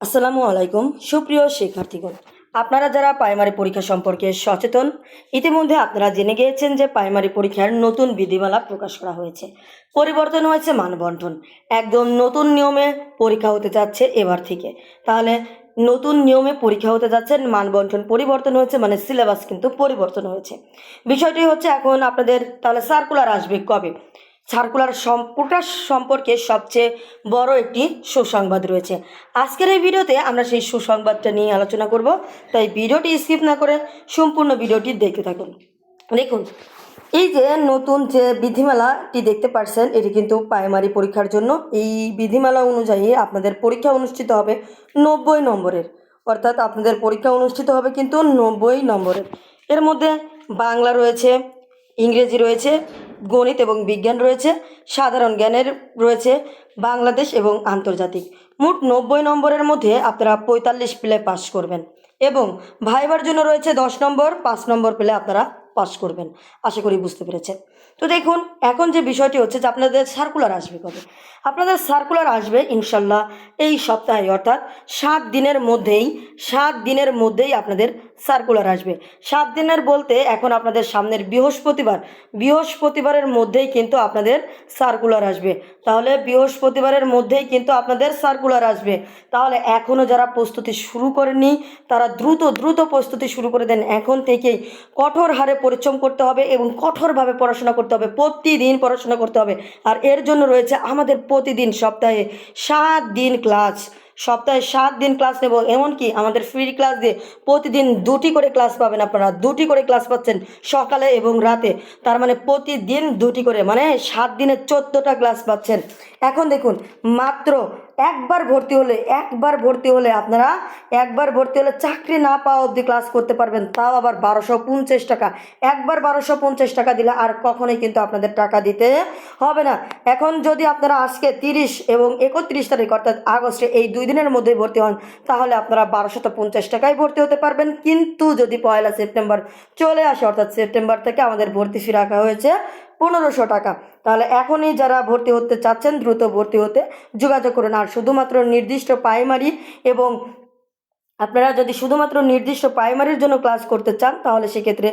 আসসালামু আলাইকুম, সুপ্রিয় শিক্ষার্থীগণ। আপনারা যারা প্রাইমারি পরীক্ষা সম্পর্কে সচেতন, ইতিমধ্যে আপনারা জেনে গিয়েছেন যে প্রাইমারি পরীক্ষার নতুন বিধিমালা প্রকাশ করা হয়েছে। পরিবর্তন হয়েছে মানবন্টন একদম নতুন নিয়মে পরীক্ষা হতে যাচ্ছে এবার থেকে। তাহলে নতুন নিয়মে পরীক্ষা হতে যাচ্ছে মানবন্টন পরিবর্তন হয়েছে মানে সিলেবাস কিন্তু পরিবর্তন হয়েছে। বিষয়টি হচ্ছে এখন আপনাদের, তাহলে সার্কুলার আসবে কবে? সার্কুলার সম্পর্কটা সম্পর্কে সবচেয়ে বড় একটি সুসংবাদ রয়েছে। আজকের এই ভিডিওতে আমরা সেই সুসংবাদটা নিয়ে আলোচনা করব। তাই ভিডিওটি স্কিপ না করে সম্পূর্ণ ভিডিওটি দেখতে থাকুন। দেখুন, এই যে নতুন যে বিধিমালাটি দেখতে পাচ্ছেন এটি কিন্তু প্রাইমারি পরীক্ষার জন্য। এই বিধিমালা অনুযায়ী আপনাদের পরীক্ষা অনুষ্ঠিত হবে নব্বই নম্বরের। অর্থাৎ আপনাদের পরীক্ষা অনুষ্ঠিত হবে কিন্তু নব্বই নম্বরের। এর মধ্যে বাংলা রয়েছে, ইংরেজি রয়েছে গণিত এবং বিজ্ঞান রয়েছে, সাধারণ জ্ঞানের রয়েছে, বাংলাদেশ এবং আন্তর্জাতিক। মোট নব্বই নম্বরের মধ্যে আপনারা পঁয়তাল্লিশ প্লে পাস করবেন এবং ভাইবার জন্য রয়েছে দশ নম্বর, পাঁচ নম্বর পেলে আপনারা পাস করবেন। আশা করি বুঝতে পেরেছেন। তো দেখুন, এখন যে বিষয়টি হচ্ছে যে আপনাদের সার্কুলার আসবে কবে? আপনাদের সার্কুলার আসবে ইনশাল্লাহ এই সপ্তাহে, অর্থাৎ সাত দিনের মধ্যেই, সাত দিনের মধ্যেই আপনাদের সার্কুলার আসবে। সাত দিনের বলতে এখন আপনাদের সামনের বৃহস্পতিবার। বৃহস্পতিবারের মধ্যেই কিন্তু আপনাদের সার্কুলার আসবে। তাহলে বৃহস্পতিবারের মধ্যেই কিন্তু আপনাদের সার্কুলার আসবে। তাহলে এখনও যারা প্রস্তুতি শুরু করেনি তারা দ্রুত দ্রুত প্রস্তুতি শুরু করে দেন। এখন থেকেই কঠোর হারে পরিশ্রম করতে হবে এবং কঠোরভাবে পড়াশোনা করতে হবে। প্রতিদিন পড়াশোনা করতে হবে। আর এর জন্য রয়েছে আমাদের প্রতিদিন সপ্তাহে সাত দিন ক্লাস সপ্তাহে সাত দিন ক্লাস নেব, এমনকি আমাদের ফ্রি ক্লাস দিয়ে প্রতিদিন দুটি করে ক্লাস পাবেন আপনারা। দুটি করে ক্লাস পাচ্ছেন সকালে এবং রাতে। তার মানে প্রতিদিন দুটি করে মানে সাত দিনে চোদ্দোটা ক্লাস পাচ্ছেন। এখন দেখুন, মাত্র একবার ভর্তি হলে, একবার ভর্তি হলে আপনারা একবার ভর্তি হলে চাকরি না পাওয়া অবধি ক্লাস করতে পারবেন। তাও আবার বারোশো পঞ্চাশ টাকা। একবার বারোশো পঞ্চাশ টাকা দিলে আর কখনোই কিন্তু আপনাদের টাকা দিতে হবে না। এখন যদি আপনারা আজকে তিরিশ এবং একত্রিশ তারিখ, অর্থাৎ আগস্টে এই দুই দিনের মধ্যে ভর্তি হন, তাহলে আপনারা বারোশত পঞ্চাশ টাকায় ভর্তি হতে পারবেন। কিন্তু যদি পয়লা সেপ্টেম্বর চলে আসে, অর্থাৎ সেপ্টেম্বর থেকে আমাদের ভর্তি ফি রাখা হয়েছে পনেরোশো টাকা। তাহলে এখনই যারা ভর্তি হতে চাচ্ছেন, দ্রুত ভর্তি হতে যোগাযোগ করুন। আর শুধুমাত্র নির্দিষ্ট প্রাইমারি এবং আপনারা যদি শুধুমাত্র নির্দিষ্ট প্রাইমারির জন্য ক্লাস করতে চান, তাহলে সেক্ষেত্রে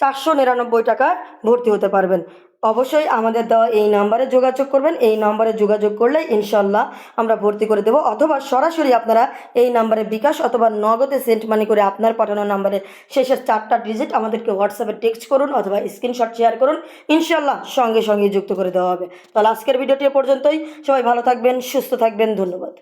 চারশো নিরানব্বই টাকায় ভর্তি হতে পারবেন। অবশ্যই আমাদের দেওয়া এই নাম্বারে যোগাযোগ করবেন। এই নাম্বারে যোগাযোগ করলে ইনশাল্লাহ আমরা ভর্তি করে দেবো। অথবা সরাসরি আপনারা এই নাম্বারে বিকাশ অথবা নগদে সেন্ট মানি করে আপনার পাঠানো নাম্বারে শেষের চারটা ডিজিট আমাদেরকে হোয়াটসঅ্যাপে টেক্সট করুন অথবা স্ক্রিনশট শেয়ার করুন। ইনশাল্লাহ সঙ্গে সঙ্গে যুক্ত করে দেওয়া হবে। তাহলে আজকের ভিডিওটি পর্যন্তই। সবাই ভালো থাকবেন, সুস্থ থাকবেন। ধন্যবাদ।